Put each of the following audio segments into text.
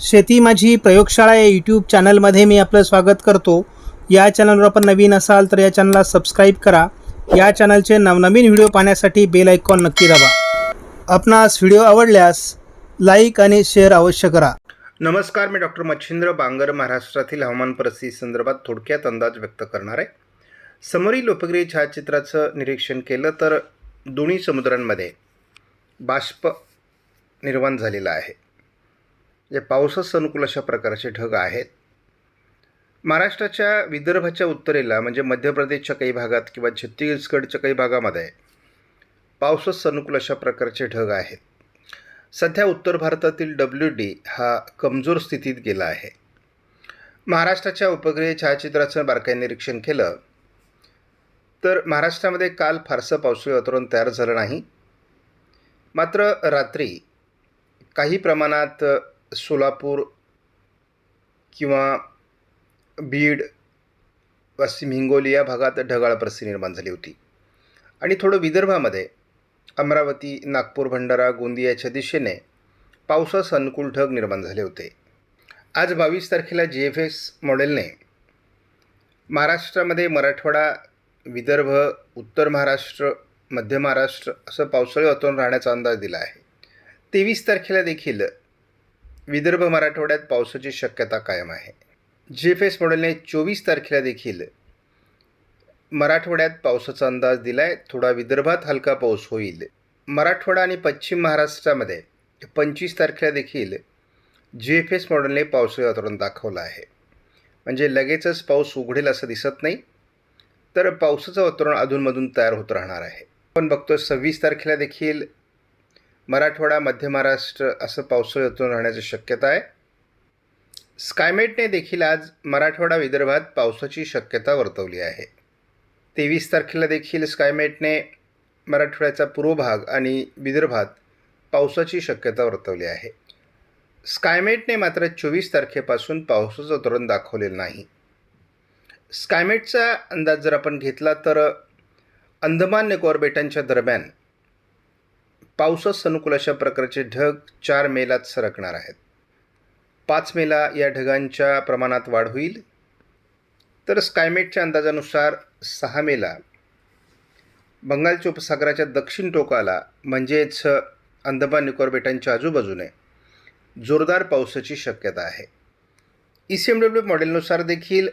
शेती माझी प्रयोगशाळा या यूट्यूब चॅनलमध्ये मी आपलं स्वागत करतो. या चॅनलवर आपण नवीन असाल तर या चॅनलला सबस्क्राईब करा. या चॅनलचे नवनवीन व्हिडिओ पाहण्यासाठी बेल आयकॉन नक्की दाबा. आपणास व्हिडिओ आवडल्यास लाईक आणि शेअर अवश्य करा. नमस्कार मी डॉक्टर मच्छिंद्र बांगर महाराष्ट्रातील हवामान परिस्थिती संदर्भात थोडक्यात अंदाज व्यक्त करणार आहे. समोरील उपग्रही छायाचित्राचं निरीक्षण केलं तर दोन्ही समुद्रांमध्ये बाष्प निर्माण झालेला आहे. जे पावसास अनुकूल अशा प्रकारचे ढग आहेत. महाराष्ट्राच्या विदर्भाच्या उत्तरेला म्हणजे मध्य प्रदेशच्या काही भागात किंवा छत्तीसगडच्या काही भागामध्ये पावसास अनुकूल अशा प्रकारचे ढग आहेत. सध्या उत्तर भारतातील डब्ल्यू डी हा कमजोर स्थितीत गेला आहे. महाराष्ट्राच्या उपग्रही छायाचित्राचं बारकाई निरीक्षण केलं तर महाराष्ट्रामध्ये काल फारसं पावसाळी वातावरण तयार झालं नाही. मात्र रात्री काही प्रमाणात सोलापूर किंवा बीड पश्चिम हिंगोली या भागात ढगाळ परिस्थिती निर्माण झाली होती. आणि थोडं विदर्भामध्ये अमरावती नागपूर भंडारा गोंदियाच्या दिशेने पावसास अनुकूल ढग निर्माण झाले होते. आज बावीस तारखेला जी एफ एस मॉडेलने महाराष्ट्रामध्ये मराठवाडा विदर्भ उत्तर महाराष्ट्र मध्य महाराष्ट्र असं पावसाळी वातावरण राहण्याचा अंदाज दिला आहे. तेवीस तारखेला देखील विदर्भ मराठवाड्यात पावसाची शक्यता कायम आहे. जी एफ एस मॉडेलने चोवीस तारखेला देखील मराठवाड्यात पावसाचा अंदाज दिला आहे थोडा विदर्भात हलका पाऊस होईल. मराठवाडा आणि पश्चिम महाराष्ट्रामध्ये पंचवीस तारखेला देखील जी एफ एस मॉडेलने पावसाळी वातावरण दाखवलं आहे. म्हणजे लगेचच पाऊस उघडेल असं दिसत नाही. तर पावसाचं वातावरण अधूनमधून तयार होत राहणार आहे. आपण बघतो सव्वीस तारखेला देखील मराठवाडा मध्य महाराष्ट्र असं पावसाळी राहण्याची शक्यता आहे. स्कायमेटने देखील आज मराठवाडा विदर्भात पावसाची शक्यता वर्तवली आहे. तेवीस तारखेला देखील स्कायमेटने मराठवाड्याचा पूर्व भाग आणि विदर्भात पावसाची शक्यता वर्तवली आहे. स्कायमेटने मात्र चोवीस तारखेपासून पावसाचं धोरण दाखवलेलं नाही. स्कायमेटचा अंदाज जर आपण घेतला तर अंदमान निकोबार बेटांच्या दरम्यान पावसास अनुकूल अशा प्रकारचे ढग चार मेलात सरकणार आहेत. पाच मेला या ढगांच्या प्रमाणात वाढ होईल. तर स्कायमेटच्या अंदाजानुसार सहा मेला. बंगालच्या उपसागराच्या दक्षिण टोकाला म्हणजेच अंदमान निकोबार बेटांच्या आजूबाजूने जोरदार पावसाची शक्यता आहे. ई सी एम डब्ल्यू मॉडेलनुसार देखील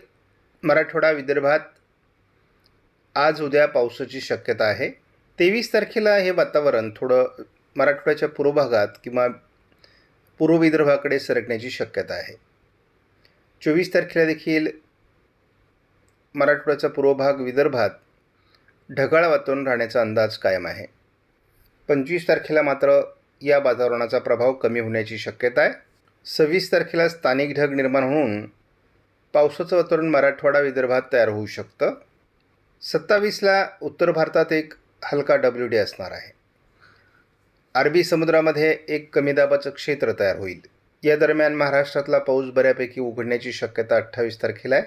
मराठवाडा विदर्भात आज उद्या पावसाची शक्यता आहे. तेवीस तारखेला हे वातावरण थोडं मराठवाड्याच्या पूर्व भागात किंवा पूर्व विदर्भाकडे सरकण्याची शक्यता आहे. चोवीस तारखेला देखील मराठवाड्याचा पूर्व भाग विदर्भात ढगाळ वातावरण राहण्याचा अंदाज कायम आहे. पंचवीस तारखेला मात्र या वातावरणाचा प्रभाव कमी होण्याची शक्यता आहे. सव्वीस तारखेला स्थानिक ढग निर्माण होऊन पावसाचं वातावरण मराठवाडा विदर्भात तयार होऊ शकतं. सत्तावीसला उत्तर भारतात एक हलका डब्ल्यू डी असणार आहे. अरबी समुद्रामध्ये एक कमी दाबाचं क्षेत्र तयार होईल. या दरम्यान महाराष्ट्रातला पाऊस बऱ्यापैकी उघडण्याची शक्यता अठ्ठावीस तारखेला आहे.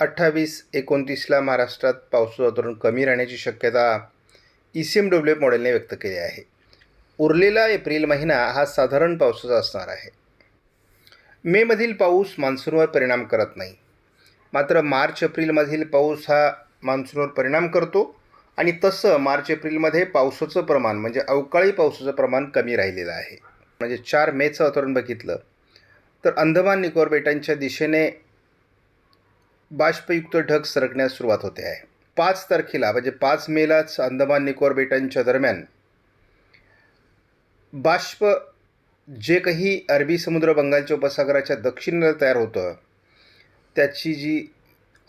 अठ्ठावीस एकोणतीसला महाराष्ट्रात पावसाचं धोरण कमी राहण्याची शक्यता E C M W F मॉडेलने व्यक्त केली आहे. उरलेला एप्रिल महिना हा साधारण पावसाचा असणार आहे. मेमधील पाऊस मान्सूनवर परिणाम करत नाही. मात्र मार्च एप्रिलमधील पाऊस हा मान्सूनवर परिणाम करतो. आणि तसं मार्च एप्रिलमध्ये पावसाचं प्रमाण म्हणजे अवकाळी पावसाचं प्रमाण कमी राहिलेलं आहे. म्हणजे चार मेचं वातावरण बघितलं तर अंदमान निकोबार बेटांच्या दिशेने बाष्पयुक्त ढग सरकण्यास सुरुवात होते आहे. पाच तारखेला म्हणजे पाच मेलाच अंदमान निकोबार बेटांच्या दरम्यान बाष्प जे काही अरबी समुद्र बंगालच्या उपसागराच्या दक्षिणेला तयार होतं त्याची जी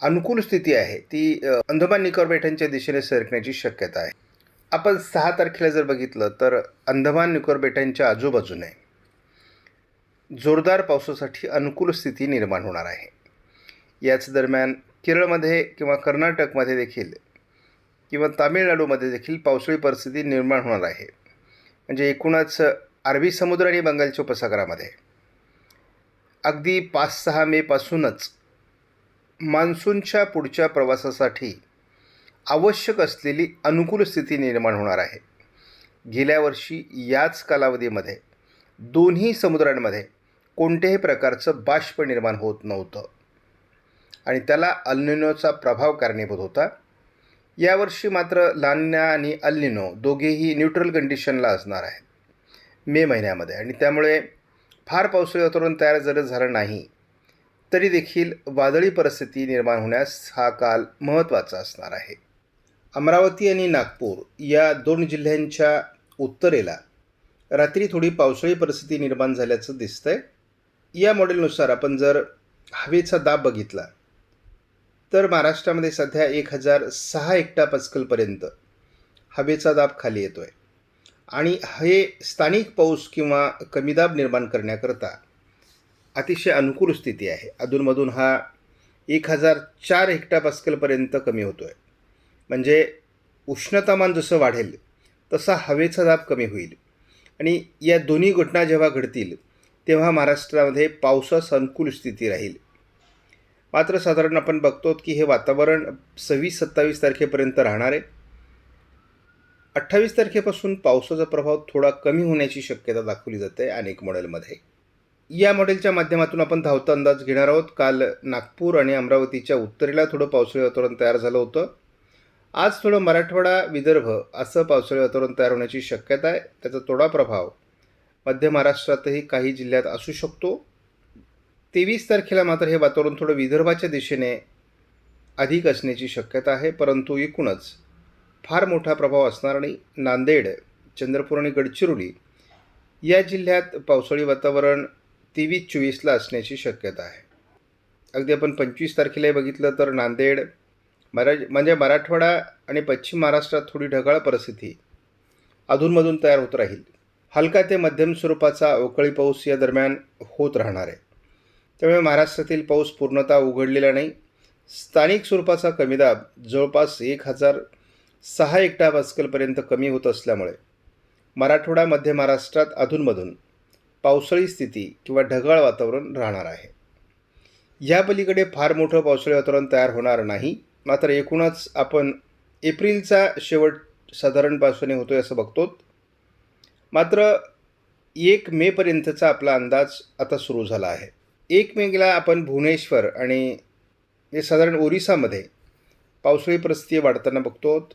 अनुकूल स्थिती आहे. ती अंदमान निकोबार बेटांच्या दिशेने सरकण्याची शक्यता आहे. आपण सहा तारखेला जर बघितलं तर अंदमान निकोबार बेटांच्या आजूबाजूने जोरदार पावसासाठी अनुकूल स्थिती निर्माण होणार आहे. याच दरम्यान केरळमध्ये किंवा कर्नाटकमध्ये देखील किंवा तामिळनाडूमध्ये देखील पावसाळी परिस्थिती निर्माण होणार आहे. म्हणजे एकूणच अरबी समुद्र आणि बंगालच्या उपसागरामध्ये. अगदी पाच सहा मेपासूनच मान्सूनच्या पुढच्या प्रवासासाठी आवश्यक असलेली अनुकूल स्थिती निर्माण होणार आहे. गेल्या वर्षी याच कालावधीमध्ये दोन्ही समुद्रांमध्ये कोणत्याही प्रकारचं बाष्प निर्माण होत नव्हतं. आणि त्याला अल्निनोचा प्रभाव कारणीभूत होता. यावर्षी मात्र लान्या आणि अल्निनो दोघेही न्यूट्रल कंडिशनला असणार आहेत. मे महिन्यामध्ये. आणि त्यामुळे फार पावसाळी वातावरण तयार जरी झालं नाही तरी देखील वादळी परिस्थिती निर्माण होण्यास हा काल महत्त्वाचा असणार आहे. अमरावती आणि नागपूर या दोन जिल्ह्यांच्या उत्तरेला रात्री थोडी पावसाळी परिस्थिती निर्माण झाल्याचं दिसतंय. या मॉडेलनुसार आपण जर हवेचा दाब बघितला तर महाराष्ट्रामध्ये सध्या एक हजार सहा एकटा पचकलपर्यंत हवेचा दाब खाली येतो आहे आणि हे स्थानिक पाऊस किंवा कमी दाब निर्माण करण्याकरता अतिशय अनुकूल स्थिती आहे. अधूनमधून हा एक हजार चार हेक्टा पास्कलपर्यंत कमी होतो आहे म्हणजे उष्णतामान जसं वाढेल तसा हवेचा दाब कमी होईल. आणि या दोन्ही घटना जेव्हा घडतील तेव्हा महाराष्ट्रामध्ये पावसास अनुकूल स्थिती राहील. मात्र साधारण आपण बघतो की हे वातावरण सव्वीस सत्तावीस तारखेपर्यंत राहणार आहे. अठ्ठावीस तारखेपासून पावसाचा प्रभाव थोडा कमी होण्याची शक्यता दाखवली जाते अनेक मॉडेलमध्ये या मॉडेलच्या माध्यमातून आपण धावता अंदाज घेणार आहोत. काल नागपूर आणि अमरावतीच्या उत्तरेला थोडं पावसाळी वातावरण तयार झालं होतं. आज थोडं मराठवाडा विदर्भ असं पावसाळी वातावरण तयार होण्याची शक्यता आहे. त्याचा थोडा प्रभाव मध्य महाराष्ट्रातही काही जिल्ह्यात असू शकतो. तेवीस तारखेला मात्र हे वातावरण थोडं विदर्भाच्या दिशेने अधिक असण्याची शक्यता आहे. परंतु एकूणच फार मोठा प्रभाव असणार आणि नांदेड चंद्रपूर आणि गडचिरोली या जिल्ह्यात पावसाळी वातावरण तेवीस चोवीसला असण्याची शक्यता आहे. अगदी आपण पंचवीस तारखेला बघितलं तर नांदेड मरा म्हणजे मराठवाडा आणि पश्चिम महाराष्ट्रात थोडी ढगाळ परिस्थिती अधूनमधून तयार होत राहील. हलका ते मध्यम स्वरूपाचा अवकाळी पाऊस या दरम्यान होत राहणार आहे. त्यामुळे महाराष्ट्रातील पाऊस पूर्णतः उघडलेला नाही. स्थानिक स्वरूपाचा कमी दाब जवळपास एक हजार सहा एकटा पास्कलपर्यंत कमी होत असल्यामुळे मराठवाडा मध्य महाराष्ट्रात अधूनमधून पावसाळी स्थिती किंवा ढगाळ वातावरण राहणार आहे. या पलीकडे फार मोठं पावसाळी वातावरण तयार होणार नाही. मात्र एकूणच आपण एप्रिलचा शेवट साधारणपासून होतो आहे असं बघतो. मात्र एक मेपर्यंतचा आपला अंदाज आता सुरू झाला आहे. एक मेला आपण भुवनेश्वर आणि हे साधारण ओरिसामध्ये पावसाळी परिस्थिती वाढताना बघतो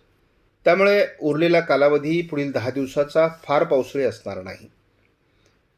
त्यामुळे उरलेला कालावधी पुढील दहा दिवसाचा फार पावसाळी असणार नाही.